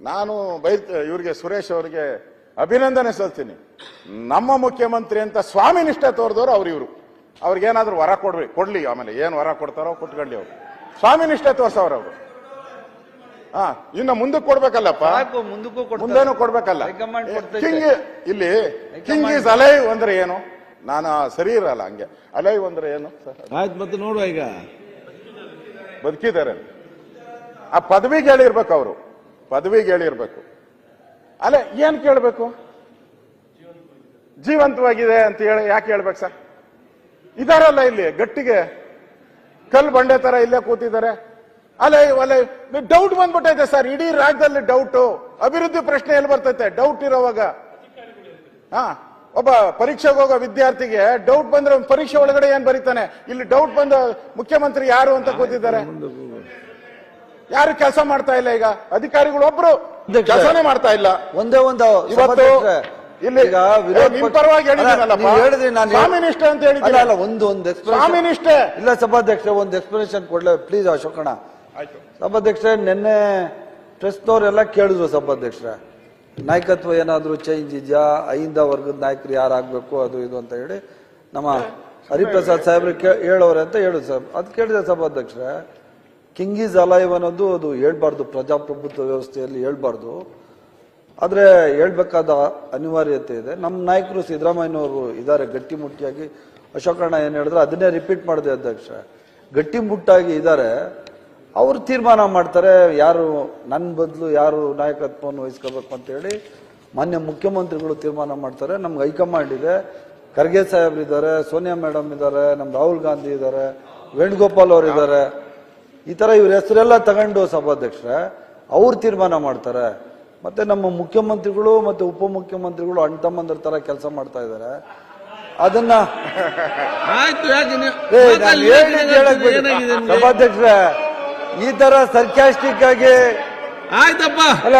ನಾನು ಬೈ ಇವರಿಗೆ ಸುರೇಶ್ ಅವರಿಗೆ ಅಭಿನಂದನೆ ಸಲ್ತೀನಿ ನಮ್ಮ ಮುಖ್ಯಮಂತ್ರಿ ಅಂತ ಸ್ವಾಮಿ ನಿಷ್ಠೆ ತೋರಿದವರು ಅವ್ರು ಇವರು. ಅವ್ರಿಗೇನಾದ್ರೂ ವರ ಕೊಡ್ರಿ ಕೊಡ್ಲಿ ಆಮೇಲೆ ಏನ್ ವರ ಕೊಡ್ತಾರೋ ಕೊಟ್ಕೊಳ್ಳಿ ಅವ್ರು. ಸ್ವಾಮಿ ನಿಷ್ಠೆ ತೋರ್ಸವ್ರ ಅವರು. ಹಾ ಇನ್ನು ಮುಂದಕ್ಕೆ ಕೊಡ್ಬೇಕಲ್ಲಪ್ಪ. ಮುಂದೇನು ಕೊಡ್ಬೇಕಲ್ಲ? ಕಿಂಗ್ ಇಲ್ಲಿ ಕಿಂಗ್ ಈಸ್ ಅಲೈವ್ ಅಂದ್ರೆ ಏನು? ನಾನು ಸರಿ ಇರಲ್ಲ ಹಂಗೆ. ಅಲೈವ್ ಅಂದ್ರೆ ಏನು? ಸರ್? ಆಯ್ತು ಮತ್ತೆ ನೋಡುವ ಈಗ. ಬದುಕಿದ್ದಾರೆ. ಆ ಪದವಿಗೆ ಹೇಳಿರ್ಬೇಕು ಅವರು. ಪದವಿಗೆ ಹೇಳಿರ್ಬೇಕು. ಅಲ್ಲ, ಏನ್ ಕೇಳ್ಬೇಕು? ಜೀವಂತವಾಗಿದೆ ಅಂತ ಹೇಳಿ ಯಾಕೆ ಹೇಳ್ಬೇಕು ಸರ್? ಇದಾರಲ್ಲ ಇಲ್ಲಿ, ಗಟ್ಟಿಗೆ. ಕಲ್ ಬಂಡೆ ತರ ಇಲ್ಲೇ ಕೂತಿದ್ದಾರೆ. ಅಲೆ ಅಲ್ಲ ಡೌಟ್ ಬಂದ್ಬಿಟ್ಟೈತೆ ಸರ್, ಇಡೀ ರಾಜ್ಯದಲ್ಲಿ ಡೌಟು ಅಭಿವೃದ್ಧಿ ಪ್ರಶ್ನೆ ಎಲ್ಲಿ ಬರ್ತೈತೆ? ಡೌಟ್ ಇರೋವಾಗ. ಹಾ, ಒಬ್ಬ ಪರೀಕ್ಷೆಗೆ ಹೋಗೋ ವಿದ್ಯಾರ್ಥಿಗೆ ಡೌಟ್ ಬಂದ್ರೆ ಪರೀಕ್ಷೆ ಒಳಗಡೆ ಏನ್ ಬರೀತಾನೆ? ಇಲ್ಲಿ ಡೌಟ್ ಬಂದ ಮುಖ್ಯಮಂತ್ರಿ ಯಾರು ಅಂತ ಕೂತಿದ್ದಾರೆ? ಯಾರು ಕೆಲಸ ಮಾಡ್ತಾ ಇಲ್ಲ ಈಗ? ಅಧಿಕಾರಿಗಳು ಒಬ್ರು. ಕೆಲಸನೇ ಮಾಡ್ತಾ ಇಲ್ಲ. ಒಂದೇ ಒಂದು ಇವತ್ತು ಇಲ್ಲಿ ನಿಮ್ ಪರವಾಗಿ ಹೇಳಿದ್ರಿ ನಾನು ಸ್ವಾಮಿನಿಷ್ಠೆ ಅಂತ ಹೇಳಿದ್ರಿ ಅಲ್ಲ ಒಂದು ಒಂದು ಸ್ವಾಮಿನಿಷ್ಠೆ. ಸ್ವಾಮಿ ಇಲ್ಲ ಸಭಾಧ್ಯಕ್ಷ ಒಂದು ಎಕ್ಸ್ಪ್ಲನೇಷನ್ ಕೊಡ್ಲೇ ಪ್ಲೀಸ್ ಅಶೋಕಣ್ಣ ಸಭಾಧ್ಯಕ್ಷ ನಿನ್ನೆ ಪ್ರೆಸ್ನವರೆಲ್ಲ ಕೇಳಿದ್ರು ಸಭಾಧ್ಯಕ್ಷ ನಾಯಕತ್ವ ಏನಾದ್ರು ಚೇಂಜ್ ಇದೆಯಾ? ಐಂದ ವರ್ಗದ ನಾಯಕರು ಯಾರಾಗಬೇಕು? ಅದು ಇದು ಅಂತ ಹೇಳಿ ನಮ್ಮ ಹರಿಪ್ರಸಾದ್ ಸಾಹೇಬ್ರಿಗೆ ಹೇಳೋರೆ ಅಂತ ಹೇಳುದು ಸರ್. ಅದು ಕೇಳಿದೆ ಸಭಾಧ್ಯಕ್ಷರೇ. ಕಿಂಗ್ ಈಸ್ ಅಲೈವ್ ಅನ್ನೋದು ಅದು ಹೇಳ್ಬಾರ್ದು, ಪ್ರಜಾಪ್ರಭುತ್ವ ವ್ಯವಸ್ಥೆಯಲ್ಲಿ ಹೇಳ್ಬಾರ್ದು. ಆದರೆ ಹೇಳ್ಬೇಕಾದ ಅನಿವಾರ್ಯತೆ ಇದೆ. ನಮ್ಮ ನಾಯಕರು ಸಿದ್ದರಾಮಯ್ಯನವರು ಇದ್ದಾರೆ ಗಟ್ಟಿಮುಟ್ಟಿಯಾಗಿ ಅಶೋಕಣ್ಣ ಏನು ಹೇಳಿದ್ರೆ, ಅದನ್ನೇ ರಿಪೀಟ್ ಮಾಡಿದೆ ಅಧ್ಯಕ್ಷ. ಗಟ್ಟಿಮುಟ್ಟಾಗಿ ಇದ್ದಾರೆ. ಅವರು ತೀರ್ಮಾನ ಮಾಡ್ತಾರೆ, ಯಾರು ನನ್ನ ಬದಲು ಯಾರು ನಾಯಕತ್ವವನ್ನು ವಹಿಸ್ಕೋಬೇಕು ಅಂತೇಳಿ ಮಾನ್ಯ ಮುಖ್ಯಮಂತ್ರಿಗಳು ತೀರ್ಮಾನ ಮಾಡ್ತಾರೆ. ನಮ್ಗೆ ಹೈಕಮಾಂಡ್ ಇದೆ. ಖರ್ಗೆ ಸಾಹೇಬ್ರು ಇದ್ದಾರೆ, ಸೋನಿಯಾ ಮೇಡಮ್ ಇದ್ದಾರೆ ನಮ್ಮ ರಾಹುಲ್ ಗಾಂಧಿ ಇದ್ದಾರೆ, ವೇಣುಗೋಪಾಲ್ ಅವರು ಇದ್ದಾರೆ. ಈ ಥರ ಇವ್ರ ಹೆಸರೆಲ್ಲ ತಗೊಂಡು ಸಭಾಧ್ಯಕ್ಷರ ಅವ್ರು ತೀರ್ಮಾನ ಮಾಡ್ತಾರೆ. ಮತ್ತು ನಮ್ಮ ಮುಖ್ಯಮಂತ್ರಿಗಳು ಮತ್ತು ಉಪಮುಖ್ಯಮಂತ್ರಿಗಳು ಅಣ್ಣ ತಮ್ಮಂದ್ರ ಥರ ಕೆಲಸ ಮಾಡ್ತಾ ಇದ್ದಾರೆ ಅದನ್ನ ಸಭಾಧ್ಯಕ್ಷರ ಈ ತರ ಸರ್ಕ್ಯಾಸ್ಟಿಕ್ ಆಗಿ ಆಯ್ತಪ್ಪ. ಅಲ್ಲ